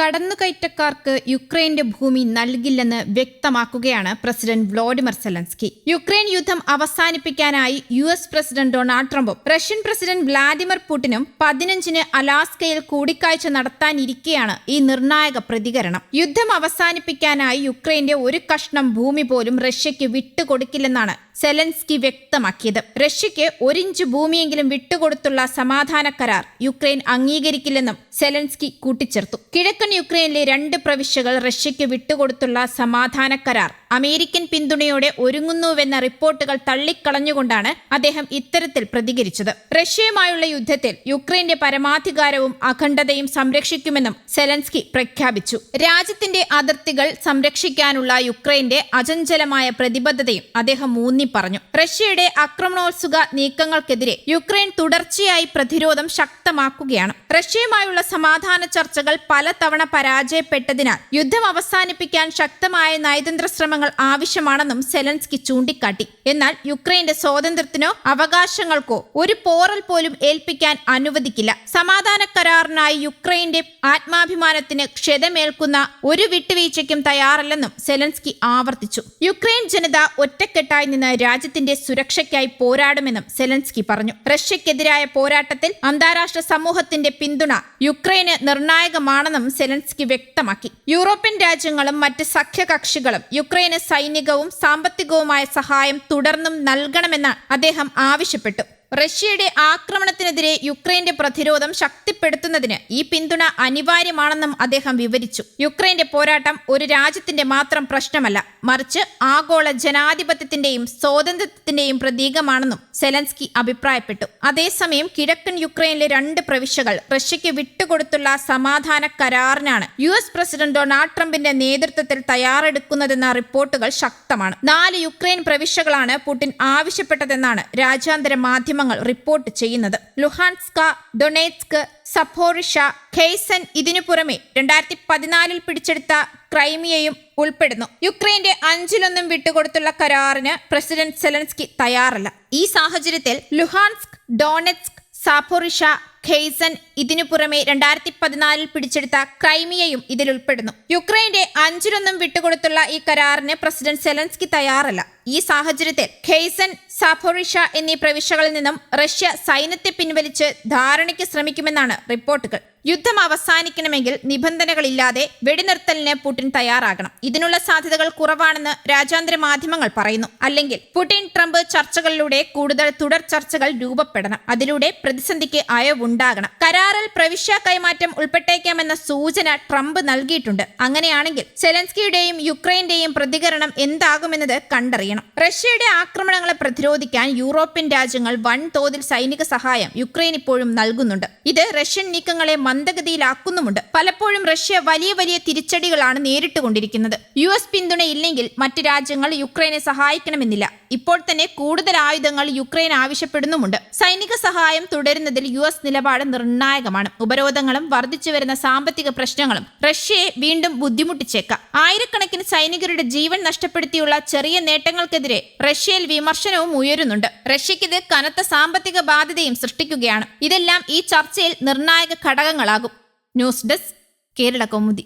കടന്നുകയറ്റക്കാർക്ക് യുക്രൈന്റെ ഭൂമി നൽകില്ലെന്ന് വ്യക്തമാക്കുകയാണ് പ്രസിഡന്റ് വ്ളോഡിമിർ സെലൻസ്കി. യുക്രൈൻ യുദ്ധം അവസാനിപ്പിക്കാനായി യു എസ് പ്രസിഡന്റ് ഡൊണാൾഡ് ട്രംപും റഷ്യൻ പ്രസിഡന്റ് വ്ളാഡിമിർ പുടിനും പതിനഞ്ചിന് അലാസ്കയിൽ കൂടിക്കാഴ്ച നടത്താനിരിക്കെയാണ് ഈ നിർണായക പ്രതികരണം. യുദ്ധം അവസാനിപ്പിക്കാനായി യുക്രൈന്റെ ഒരു കഷ്ണം ഭൂമി പോലും റഷ്യയ്ക്ക് വിട്ടുകൊടുക്കില്ലെന്നാണ് സെലൻസ്കി വ്യക്തമാക്കിയത്. റഷ്യയ്ക്ക് ഒരിഞ്ച് ഭൂമിയെങ്കിലും വിട്ടുകൊടുത്തുള്ള സമാധാന കരാർ യുക്രൈൻ അംഗീകരിക്കില്ലെന്നും സെലൻസ്കി കൂട്ടിച്ചേർത്തു. കിഴക്കൻ യുക്രൈനിലെ രണ്ട് പ്രവിശ്യകൾ റഷ്യയ്ക്ക് വിട്ടുകൊടുത്തുള്ള സമാധാന കരാർ അമേരിക്കൻ പിന്തുണയോടെ ഒരുങ്ങുന്നുവെന്ന റിപ്പോർട്ടുകൾ തള്ളിക്കളഞ്ഞുകൊണ്ടാണ് അദ്ദേഹം ഇത്തരത്തിൽ പ്രതികരിച്ചത്. റഷ്യയുമായുള്ള യുദ്ധത്തിൽ യുക്രൈന്റെ പരമാധികാരവും അഖണ്ഡതയും സംരക്ഷിക്കുമെന്നും സെലൻസ്കി പ്രഖ്യാപിച്ചു. രാജ്യത്തിന്റെ അതിർത്തികൾ സംരക്ഷിക്കാനുള്ള യുക്രൈന്റെ അചഞ്ചലമായ പ്രതിബദ്ധതയും അദ്ദേഹം ഊന്നി പറഞ്ഞു. റഷ്യയുടെ ആക്രമണോത്സുക നീക്കങ്ങൾക്കെതിരെ യുക്രൈൻ തുടർച്ചയായി പ്രതിരോധം ശക്തമാക്കുകയാണ്. റഷ്യയുമായുള്ള സമാധാന ചർച്ചകൾ പലതവണ പരാജയപ്പെട്ടതിനാൽ യുദ്ധം അവസാനിപ്പിക്കാൻ ശക്തമായ നയതന്ത്ര ശ്രമങ്ങൾ ആവശ്യമാണെന്നും സെലൻസ്കി ചൂണ്ടിക്കാട്ടി. എന്നാൽ യുക്രൈന്റെ സ്വാതന്ത്ര്യത്തിനോ അവകാശങ്ങൾക്കോ ഒരു പോറൽ പോലും ഏൽപ്പിക്കാൻ അനുവദിക്കില്ല. സമാധാന കരാറിനായി യുക്രൈന്റെ ആത്മാഭിമാനത്തിന് ക്ഷതമേൽക്കുന്ന ഒരു വിട്ടുവീഴ്ചയ്ക്കും തയ്യാറല്ലെന്നും സെലൻസ്കി ആവർത്തിച്ചു. യുക്രൈൻ ജനത ഒറ്റക്കെട്ടായി നിന്ന് രാജ്യത്തിന്റെ സുരക്ഷയ്ക്കായി പോരാടുമെന്നും സെലൻസ്കി പറഞ്ഞു. റഷ്യക്കെതിരായ പോരാട്ടത്തിൽ അന്താരാഷ്ട്ര സമൂഹത്തിന്റെ പിന്തുണ യുക്രൈന് നിർണായകമാണെന്നും സെലൻസ്കി വ്യക്തമാക്കി. യൂറോപ്യൻ രാജ്യങ്ങളും മറ്റ് സഖ്യകക്ഷികളും യുക്രൈന് സൈനികവും സാമ്പത്തികവുമായ സഹായം തുടർന്നും നൽകണമെന്ന് അദ്ദേഹം ആവശ്യപ്പെട്ടു. റഷ്യയുടെ ആക്രമണത്തിനെതിരെ യുക്രൈന്റെ പ്രതിരോധം ശക്തിപ്പെടുത്തുന്നതിന് ഈ പിന്തുണ അനിവാര്യമാണെന്നും അദ്ദേഹം വിവരിച്ചു. യുക്രൈന്റെ പോരാട്ടം ഒരു രാജ്യത്തിന്റെ മാത്രം പ്രശ്നമല്ല മറിച്ച് ആഗോള ജനാധിപത്യത്തിന്റെയും സ്വാതന്ത്ര്യത്തിന്റെയും പ്രതീകമാണെന്നും സെലൻസ്കി അഭിപ്രായപ്പെട്ടു. അതേസമയം കിഴക്കൻ യുക്രൈനിലെ രണ്ട് പ്രവിശ്യകൾ റഷ്യയ്ക്ക് വിട്ടുകൊടുത്തുള്ള സമാധാന കരാറിനാണ് യു എസ് പ്രസിഡന്റ് ഡൊണാൾഡ് ട്രംപിന്റെ നേതൃത്വത്തിൽ തയ്യാറെടുക്കുന്നതെന്ന റിപ്പോർട്ടുകൾ ശക്തമാണ്. നാല് യുക്രൈൻ പ്രവിശ്യകളാണ് പുടിൻ ആവശ്യപ്പെട്ടതെന്നാണ് രാജ്യാന്തര മാധ്യമങ്ങൾ റിപ്പോർട്ട് ചെയ്യുന്നത്. ലുഹാൻസ്ക ഡൊണേറ്റ്സ്ക് സഫോറിഷ ഖെയ്സൻ ഇതിനു പുറമെ രണ്ടായിരത്തി പതിനാലിൽ പിടിച്ചെടുത്ത ക്രൈമിയയും ഉൾപ്പെടുന്നു. യുക്രൈന്റെ അഞ്ചിലൊന്നും വിട്ടുകൊടുത്തുള്ള കരാറിന് പ്രസിഡന്റ് സെലൻസ്കി തയ്യാറല്ല. ഈ സാഹചര്യത്തിൽ ലുഹാൻസ്ക് ഡോണെറ്റ്സ്ക് സാഫോറിഷ ഖെയ്സൻ ഇതിനു പുറമെ രണ്ടായിരത്തി പതിനാലിൽ പിടിച്ചെടുത്ത ക്രൈമിയയും ഇതിൽ ഉൾപ്പെടുന്നു യുക്രൈന്റെ അഞ്ചിലൊന്നും വിട്ടുകൊടുത്തുള്ള ഈ കരാറിന് പ്രസിഡന്റ് സെലൻസ്കി തയ്യാറല്ല. ഈ സാഹചര്യത്തിൽ ഖെയ്സൻ സാഫോറിഷ എന്നീ പ്രവിശ്യകളിൽ നിന്നും റഷ്യ സൈന്യത്തെ പിൻവലിച്ച് ധാരണയ്ക്ക് ശ്രമിക്കുമെന്നാണ് റിപ്പോർട്ടുകൾ. യുദ്ധം അവസാനിക്കണമെങ്കിൽ നിബന്ധനകളില്ലാതെ വെടിനിർത്തലിന് പുടിൻ തയ്യാറാകണം. ഇതിനുള്ള സാധ്യതകൾ കുറവാണെന്ന് രാജ്യാന്തര മാധ്യമങ്ങൾ പറയുന്നു. അല്ലെങ്കിൽ പുടിൻ ട്രംപ് ചർച്ചകളിലൂടെ കൂടുതൽ തുടർ ചർച്ചകൾ രൂപപ്പെടണം. അതിലൂടെ പ്രതിസന്ധിക്ക് അയവുണ്ടാകണം. കരാറിൽ പ്രവിശ്യ കൈമാറ്റം ഉൾപ്പെട്ടേക്കാമെന്ന സൂചന ട്രംപ് നൽകിയിട്ടുണ്ട്. അങ്ങനെയാണെങ്കിൽ സെലൻസ്കിയുടെയും യുക്രൈന്റെയും പ്രതികരണം എന്താകുമെന്നത് കണ്ടറിയണം. റഷ്യയുടെ ആക്രമണങ്ങളെ പ്രതിരോധിക്കാൻ യൂറോപ്യൻ രാജ്യങ്ങൾ വൻതോതിൽ സൈനിക സഹായം യുക്രൈൻ ഇപ്പോഴും നൽകുന്നുണ്ട്. ഇത് റഷ്യൻ നീക്കങ്ങളെ മന്ദഗതിയിലാക്കുന്നുമുണ്ട്. പലപ്പോഴും റഷ്യ വലിയ വലിയ തിരിച്ചടികളാണ് നേരിട്ടുകൊണ്ടിരിക്കുന്നത്. യു എസ് പിന്തുണയില്ലെങ്കിൽ മറ്റ് രാജ്യങ്ങൾ യുക്രൈനെ സഹായിക്കണമെന്നില്ല. ഇപ്പോൾ തന്നെ കൂടുതൽ ആയുധങ്ങൾ യുക്രൈൻ ആവശ്യപ്പെടുന്നുമുണ്ട്. സൈനിക സഹായം തുടരുന്നതിൽ യു എസ് നിലപാട് നിർണായകമാണ്. ഉപരോധങ്ങളും വർദ്ധിച്ചു വരുന്ന സാമ്പത്തിക പ്രശ്നങ്ങളും റഷ്യയെ വീണ്ടും ബുദ്ധിമുട്ടിച്ചേക്കാം. ആയിരക്കണക്കിന് സൈനികരുടെ ജീവൻ നഷ്ടപ്പെടുത്തിയുള്ള ചെറിയ നേട്ടങ്ങൾക്കെതിരെ റഷ്യയിൽ വിമർശനവും ഉയരുന്നുണ്ട്. റഷ്യയ്ക്കിത് കനത്ത സാമ്പത്തിക ബാധ്യതയും സൃഷ്ടിക്കുകയാണ്. ഇതെല്ലാം ഈ ചർച്ചയിൽ നിർണായക ഘടകങ്ങളാകും ന്യൂസ് ഡെസ്ക് കേരള കൗമുദി